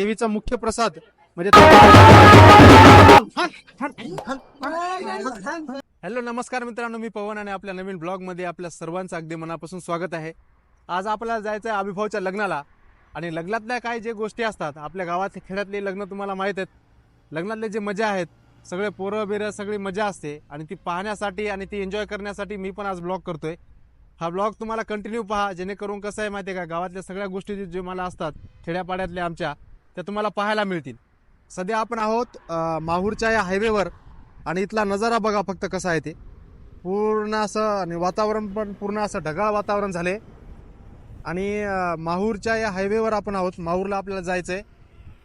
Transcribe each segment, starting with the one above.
देवीचा मुख्य प्रसाद म्हणजे हॅलो नमस्कार मित्रांनो मी पवन आणि आपल्या नवीन ब्लॉगमध्ये आपल्या सर्वांचं अगदी मनापासून स्वागत आहे. आज आपल्याला जायचं आहे अभिभावच्या लग्नाला. आणि लग्नातल्या काय जे गोष्टी असतात आपल्या गावातले खेड्यातले लग्न तुम्हाला माहीत आहेत. लग्नातले जे मजा आहेत सगळे पोरं बिरं सगळी मजा असते. आणि ती पाहण्यासाठी आणि ती एन्जॉय करण्यासाठी मी पण आज ब्लॉग करतोय. हा ब्लॉग तुम्हाला कंटिन्यू पहा जेणेकरून कसं आहे माहिती आहे का गावातल्या सगळ्या गोष्टी जे मला असतात खेड्यापाड्यातल्या आमच्या त्या तुम्हाला पाहायला मिळतील. सध्या आपण आहोत माहूरच्या या हायवेवर आणि इथला नजारा बघा फक्त कसा आहे ते. पूर्ण असं आणि वातावरण पण पूर्ण असं ढगाळ वातावरण झाले. आणि माहूरच्या या हायवेवर आपण आहोत. माहूरला आपल्याला जायचं आहे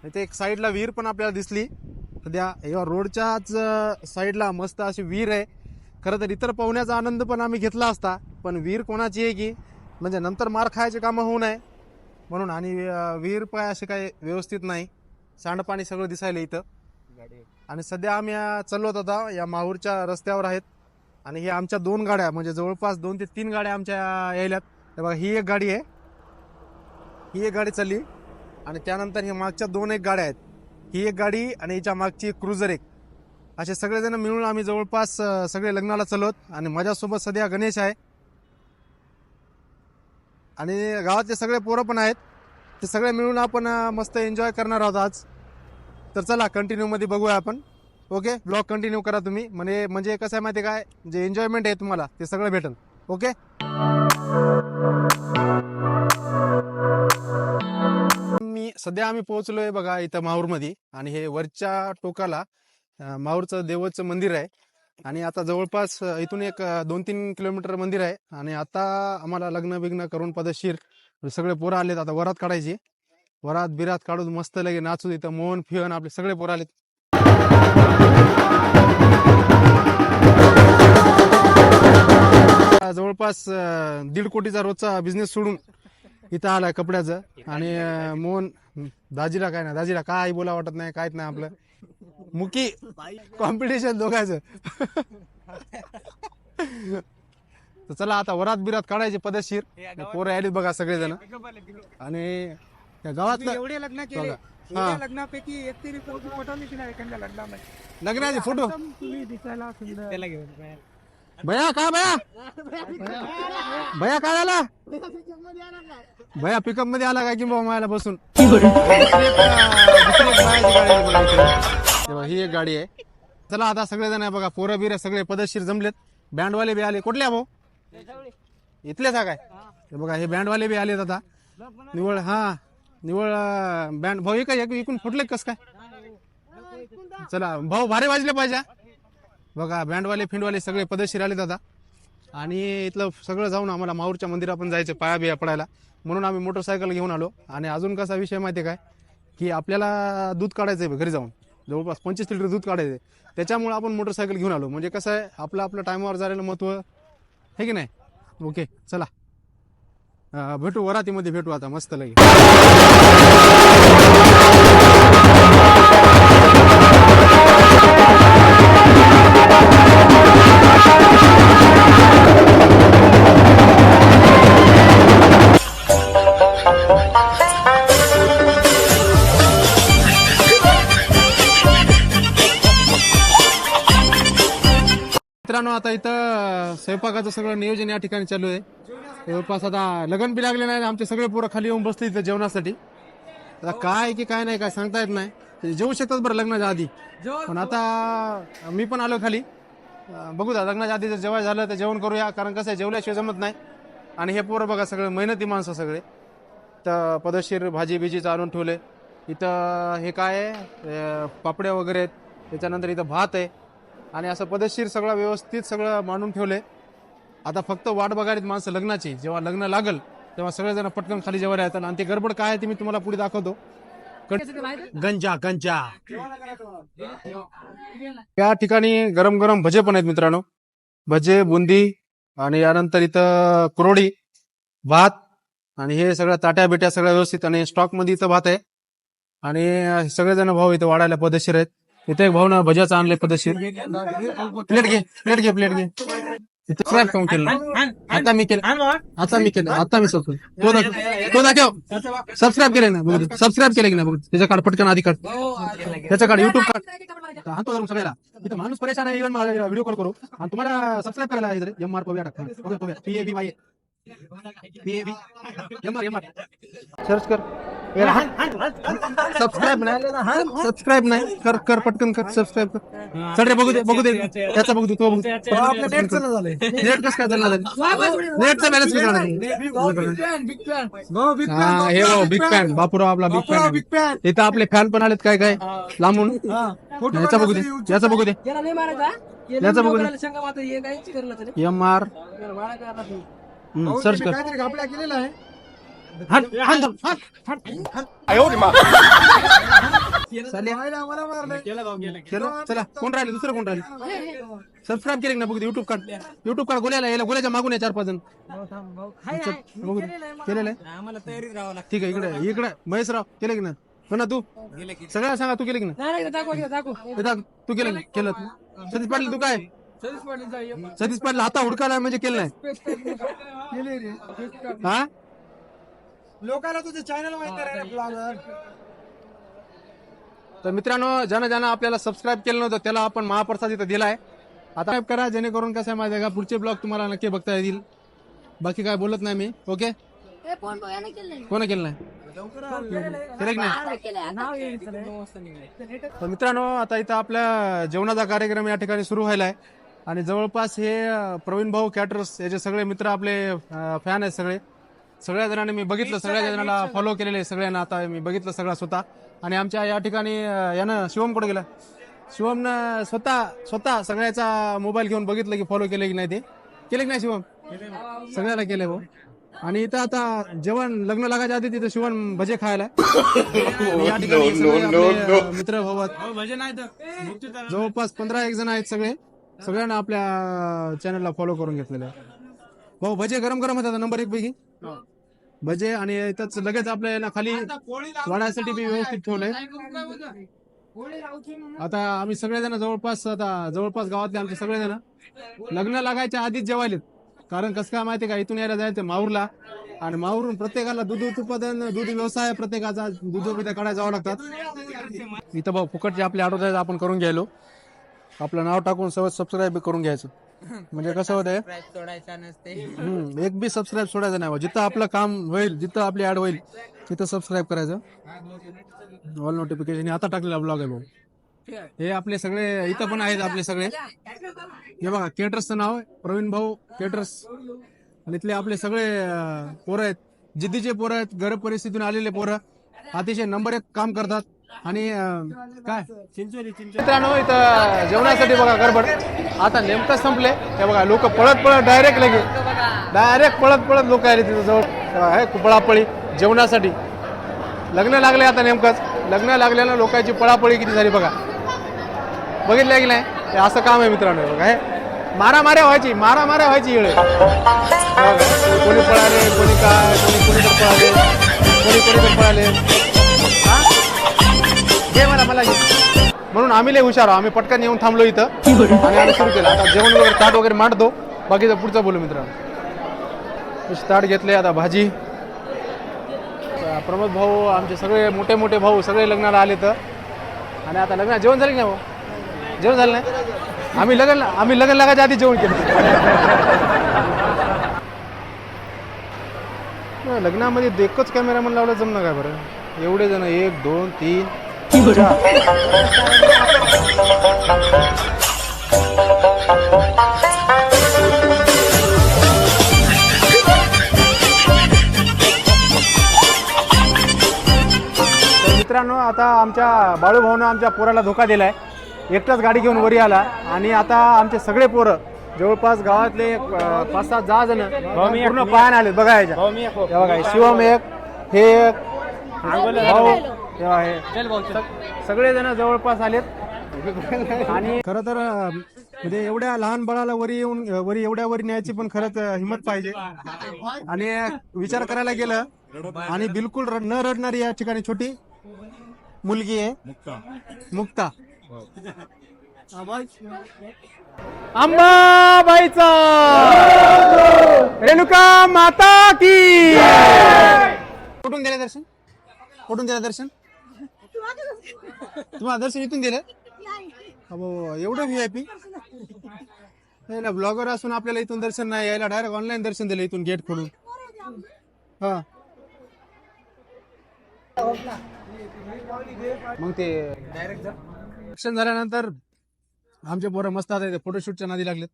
इथे एक साईडला विहीर पण आपल्याला दिसली. सध्या या रोडच्याच साईडला मस्त अशी विहीर आहे. खरं तर इतर पोहण्याचा आनंद पण आम्ही घेतला असता पण विहीर कोणाची आहे की? म्हणजे नंतर मार खायचे कामं होऊ नये. म्हणून आणि विहीर पाय असे काही व्यवस्थित नाही. सांडपाणी सगळं दिसायला इथं. आणि सध्या आम्ही अं, चाललोत आता या माहूरच्या रस्त्यावर आहेत. आणि हे आमच्या दोन गाड्या म्हणजे जवळपास दोन ते तीन गाड्या आमच्या यायल्यात. हे बघा ही एक गाडी आहे. ही एक गाडी चालली. आणि त्यानंतर हे मागच्या दोन एक गाड्या आहेत. ही एक गाडी आणि हिच्या मागची एक क्रुझर एक. असे सगळेजण मिळून आम्ही जवळपास अं, सगळे लग्नाला चालवत आणि माझ्यासोबत सध्या गणेश आहे. आणि गावातले सगळे पोरं पण आहेत. ते सगळे मिळून आपण मस्त एन्जॉय करणार आहोत आज. तर चला कंटिन्यूमध्ये बघूया आपण. ओके ब्लॉग कंटिन्यू करा तुम्ही. म्हणजे म्हणजे कसं आहे माहिती आहे काय? जे एन्जॉयमेंट आहे तुम्हाला ते सगळं भेटेल. ओके मी सध्या आम्ही पोहोचलोय बघा इथं माहूरमध्ये. आणि हे वरच्या टोकाला माहूरचं देवाचं मंदिर आहे. आणि आता जवळपास इथून एक दोन तीन किलोमीटर मंदिर आहे. आणि आता आम्हाला लग्न बिग्न करून पदशीर सगळे पोरं आलेत. आता वरात काढायची. वरात बिरात काढून मस्त लगे नाचू इथं. मोहन फिहन आपले सगळे पोरं आलेत. जवळपास दीड कोटीचा रोजचा बिझनेस सोडून इथं आलाय कपड्याचं. आणि मोहन दाजीला काय नाही दाजीला काय बोला वाटत नाही काहीच नाही आपलं. मुकी. कॉम्पिटिशन दोघांचं. तर चला आता वरात बिरात काढायचे पदशीर. पोरं आलीत बघा सगळेजण. आणि त्या गावातलं एवढे लग्न केले. एवढ्या. लग्नापैकी एक तरी फोटो फोटो मी तिला एखाद्या लग्नामध्ये. लग्नाचे फोटो एकदम तुम्ही दिसायला सुंदर. त्याला घेऊन भया काय भया? भया काय आला भया पिकअपमध्ये आला काय की बाबा मायाला बसून? दुसरी एक, अं, दुसरी एक बायाची गाडी आहे बघा इथे. तेव्हा ही एक गाडी आहे. चला आता सगळेजण आहे बघा पोरं बिरं सगळे पदशीर जमलेत. बँडवाले बी आले. कुठले भाऊ? इथलेच हा काय? हे बघा हे बँडवाले बी आलेत आता. निवळ हा. निवळ बँड भाऊ एक इकून फुटले कस काय? चला भाऊ भारी वाजले पाहिजे बघा बँडवाले फिंडवाले सगळे पदशीर आले आता. आणि इथलं सगळं जाऊन आम्हाला माहूरच्या मंदिरात पण जायचं पाया बिया पडायला. म्हणून आम्ही मोटरसायकल घेऊन आलो. आणि अजून कसा विषय माहिती आहे काय? की आपल्याला दूध काढायचं आहे घरी जाऊन. जवळपास पंचवीस लिटर दूध काढायचं. आहे त्याच्यामुळे आपण मोटरसायकल घेऊन आलो. म्हणजे कसं आहे आपलं आपलं टायमावर जायला महत्त्व आहे की नाही? ओके चला. भेटू वरातीमध्ये भेटू आता. मस्त लगे मित्रांनो आता इथं स्वयंपाकाचं सगळं नियोजन या ठिकाणी चालू आहे. जवळपास आता लग्न बी लागले नाही आमचे सगळे पोरं खाली येऊन बसले इथं जेवणासाठी. आता काय की काय नाही काय सांगता येत नाही. जेवू शकतात बरं लग्नाच्या आधी. पण आता मी पण आलो खाली. बघू दा लग्नाच्या आधी जर जेवण झालं तर जेवण करूया कारण कसं आहे जेवल्याशिवाय जमत नाही. आणि हे पोरं बघा सगळे मेहनती माणसं सगळे. तर पदशीर भाजी बिजीचं आणून ठेवले. इथं हे काय आहे पापड्या वगैरे आहेत. त्याच्यानंतर इथं भात आहे. आणि असं पदशीर सगळं व्यवस्थित सगळं मांडून ठेवले. आता फक्त वाट बघायत माणसं लग्नाची. जेव्हा लग्न लागल तेव्हा सगळेजण पटकन खाली जेव्हा येतात आणि ते गडबड काय आहे ते मी तुम्हाला पुढे दाखवतो. गंजा गंजा. या ठिकाणी गरम गरम भजे पण आहेत मित्रांनो. भजे बुंदी आणि यानंतर इथं कुरोडी भात आणि हे सगळं ताट्या बिट्या सगळ्या व्यवस्थित आणि स्टॉकमध्ये इथं भात आहे. आणि सगळेजण भाऊ इथं वाढायला पदशीर आहेत. इथे एक भाऊ ना भज्याचं आणले पदशीर प्लेट घे प्लेट घे प्लेट घे. काऊन केलं. नाही? आता मी केलं. आता मी केलं. आता मी सबस्क्राईब तो दाखव. तो दाखव. सबस्क्राईब केले ना बघू सबस्क्राईब केले की नाही? बघू त्याच्या कार्ड पटकन आधी काढ. त्याच्या कार्ड युट्यूब कार्ड हा तो जाऊन सगळ्याला. इथं माणूस परेशान आहे. इव्हन व्हिडिओ कॉल करू. आणि तुम्हाला सबस्क्राईब करायला आहे एम आर पव्या टाका P A B Y search कर. सबस्क्राईब नाही. सबस्क्राईब नाही. कर कर पटकन कर सबस्क्राईब कर. चल रे बघू दे बघू दे. त्याचा बघू दे तो बघू. नेट कसं काय चालणार नेटचा बॅलन्स हा हे बिग फॅन बापूराव आपला बिग फॅन बिग फॅन इथं आपले फॅन पण आलेत काय काय? लांबून. याचा बघू दे याचा बघू दे. याचा बघू दे. M R. सर्च कर. काहीतरी आपल्या केलेलं आहे. मारलंय. चला. कोण राहिले? दुसरं कोण राहिले? सबस्क्राईब केले ना बघू दे युट्यूब कार्ड युट्यूब कार्ड गोल्याला याला गोल्याच्या मागून आहे चार पाच जण. बघू दे. केलेलं आहे आम्हाला तयारीत राहावं लागतं. ठीक आहे इकडे इकडे महेशराव केलं की ना हो ना तू? सगळ्या सांगा तू केलं की ना हे दाख, तू केलं की? केलं. सतीश पाटील तू काय? सतीश पाटील आता हुडकायला म्हणजे केलं नाही. केले रे. हा? लोकांना तुझं चॅनल माहिती आहे ब्लॉगर तर मित्रांनो ज्यानं ज्यानं आपल्याला सबस्क्राईब केलं नव्हतं त्याला आपण महाप्रसाद इथं दिलाय. आता करा जेणेकरून कसं आहे माहिती आहे का? पुढचे ब्लॉग तुम्हाला नक्की बघता येतील. बाकी काय बोलत नाही मी ओके? हे कोण केलं नाही? मित्रांनो आता इथं आपल्या जेवणाचा कार्यक्रम या ठिकाणी सुरू व्हायला आहे आणि जवळपास हे प्रवीण भाऊ कॅटरर्स याचे सगळे मित्र आपले फॅन आहेत सगळे सगळ्या जणांनी मी बघितलं सगळ्या जणांना फॉलो केलेले सगळ्यांना. आता मी बघितलं सगळं स्वतः. आणि आमच्या या ठिकाणी यानं शिवम कुठे गेला? शिवमनं स्वतः स्वतः सगळ्याचा मोबाईल घेऊन बघितलं की फॉलो केले की नाही ते. केले की नाही शिवम? सगळ्याला केले भाऊ. आणि इथं आता जेवण लग्न लागायच्या आधी तिथं शिवण भजे खायला. या ठिकाणी मित्र भाऊ तर जवळपास पंधरा एक जण आहेत सगळे. सगळ्यांना आपल्या चॅनलला फॉलो करून घेतलेलं भाऊ भजे गरम गरम होतात नंबर एक पैकी. भजे आणि इथंच लगेच आपल्या ना खाली वाढायसाठी बी व्यवस्थित ठेवलंय. आता आम्ही सगळेजण जवळपास आता जवळपास गावातले आमचे सगळेजण लग्न लागायच्या आधीच जेवायलेत. कारण कसं काय माहितीये का इथून यायला जायचं माहूरला. आणि माहूरून प्रत्येकाला दूध उत्पादन दूध व्यवसाय प्रत्येकाचा दूध काढायला जावं लागतात. इथं भाऊ फुकटचे आपले ऑर्डर आपण करून घ्यायलो. आपलं नाव टाकून सवय सबस्क्राईब करून घ्यायचं. म्हणजे कसं होतंय? सोडायचा नसते. हम्म, एक बी सबस्क्राईब सोडायचं नाही बा. जिथं आपलं काम होईल जिथं आपली ऍड होईल तिथं सबस्क्राईब करायचं. ऑल नोटिफिकेशन आता टाकलेला ब्लॉग आहे भाऊ. हे आपले सगळे इथं पण आहेत आपले सगळे. हे बघा केटर्सचं नाव आहे. प्रवीण भाऊ केटर्स आणि इथले आपले सगळे अं, पोरं आहेत. जिद्दीचे पोरं आहेत. गरीब परिस्थितीतून आलेले पोरं. अतिशय नंबर एक काम करतात. आणि काय? मित्रांनो इथं जेवणासाठी बघा गडबड. आता नेमकं संपले. हे बघा लोक पळत पळत डायरेक्ट लगे. डायरेक्ट पळत पळत लोक आले तिथं जवळ. आहे पळापळी जेवणासाठी. लग्न लागले आता नेमकंच. लग्न लागल्यानं लोकांची पळापळी किती झाली बघा. बघितलं की नाही? हे असं काम आहे मित्रांनो हे बघा हे. मारामाऱ्या व्हायची मारामाऱ्या व्हायची येळ कोणी पळाले कोणी काय कोणी कोणीकडे पळाले कोणी कोणीकडे पळाले. हा? घे मला मला म्हणून आम्ही लय हुशार आहोत. आम्ही पटकन येऊन थांबलो इथं. आणि आम्ही सुरू केलं. आता जेवण वगैरे ताट वगैरे मांडतो. बाकीचं पुढचं बोलू मित्रांनो. ताट घेतले आता भाजी. प्रमोद भाऊ आमचे सगळे मोठे मोठे भाऊ सगळे लग्नाला आले तर आणि आता लग्न जेवण झालं की नाही भाऊ? जेवण झालं नाही? आम्ही लग्न आम्ही लग्न लागायच्या आधी जेवण केलं. नाही, लग्नामध्ये एकच कॅमेरामन लावला जमणार काय बरं? एवढे जण एक दोन तीन. मित्रांनो आता आमच्या बाळूभाऊनं आमच्या पोराला धोका दिलाय. एकटाच गाडी घेऊन वरी आला आणि आता आमचे सगळे पोरं जवळपास गावातले एक, अं, पाच सात दहा जण पूर्ण पायाने आले बघा याच्या. हे बघा हे शिवम एक हे एक भाऊ हे बघा हे. सग- सगळे जण जवळपास आलेत. आणि खर तर म्हणजे एवढ्या लहान बाळाला वरी येऊन वरी एवढ्या वरी न्यायची पण खरंच हिंमत पाहिजे. आणि विचार करायला गेलं आणि बिलकुल रड- न रडणारी या ठिकाणी छोटी मुलगी आहे. मुक्ता. अंबाबाईचा. रेणुका माता की. कुठून गेले दर्शन? कुठून गेलं दर्शन? तुम्हाला दर्शन इथून गेलं एवढं व्ही आय पी नाही ब्लॉगर असून आपल्याला इथून दर्शन नाही यायला डायरेक्ट ऑनलाईन दर्शन दिलं इथून गेट खोलून. हा. मग ते डायरेक्ट दर्शन झाल्यानंतर आमचे पोरं मस्त आता इथे फोटोशूटच्या नादी लागलेत.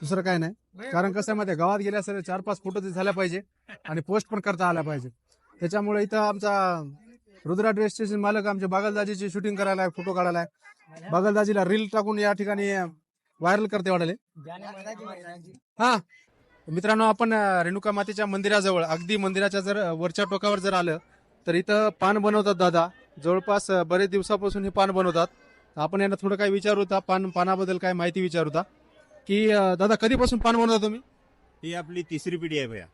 दुसरं काय नाही. कारण कसं आहे माहिती गावात गेल्या असेल चार पाच फोटो झाल्या पाहिजे आणि पोस्ट पण करता आल्या पाहिजे. त्याच्यामुळे इथं आमचा रुद्रा ड्रेस स्टेशन मालक आमचे बागलदाजीची शूटिंग करायला आहे फोटो काढायला आहे. बागलदाजीला रील टाकून या ठिकाणी व्हायरल करते वाढले हा. मित्रांनो आपण रेणुका मातेच्या मंदिराजवळ अगदी मंदिराच्या जर वरच्या टोकावर जर आलं तर इथं पान बनवतात दादा. जवळपास बरेच दिवसापासून हे पान बनवतात. आपण यांना थोडं काय विचारू होता पान पानाबद्दल काय माहिती विचारू होता? की दादा कधीपासून पान बनवता तुम्ही? ही आपली तिसरी पिढी आहे भैया.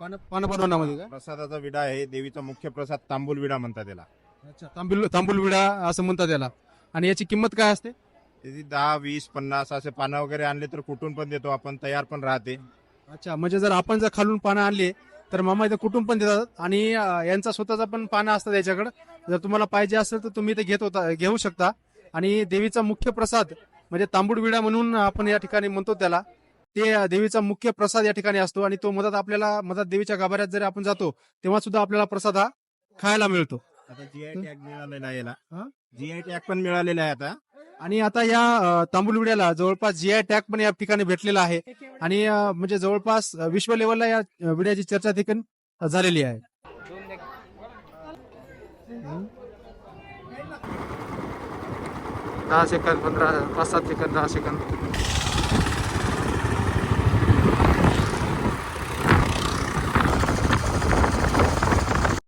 पान पान बनवण्यामध्ये का? प्रसादाचा विडा आहे देवीचा मुख्य प्रसाद तांबूल विडा म्हणतात त्याला. अच्छा तांबूल तांबूल विडा असं म्हणतात याला आणि याची किंमत काय असते? त्याची दहा वीस पन्नास असे पानं वगैरे आणले तर कुठून पण देतो आपण तयार पण राहते. अच्छा म्हणजे जर आपण जर खालून पानं आणली तर मामा इथे कुठून पण देतात? आणि अं, यांचा स्वतःचा पण पानं असतात याच्याकडे. जर तुम्हाला पाहिजे असेल तर तुम्ही ते घेत होता घेऊ शकता. आणि देवीचा मुख्य प्रसाद म्हणजे तांबूड विडा म्हणून आपण या ठिकाणी म्हणतो त्याला. ते देवीचा मुख्य प्रसाद या ठिकाणी असतो आणि तो मदत आपल्याला मदत देवीच्या गाभाऱ्यात जर आपण जातो तेव्हा सुद्धा आपल्याला प्रसाद हा खायला मिळतो. आता जीआय टॅग मिळालेला आहे याला? जीआय टॅग पण मिळालेला आहे आता. आणि आता या तांबूल विड्याला जवळपास जीआय टॅग पण या ठिकाणी भेटलेला आहे. आणि म्हणजे जवळपास विश्व लेवलला या विड्याची चर्चा देखील झालेली आहे. दहा सेकंद पंधरा पाच सात सेकंद दहा सेकंद.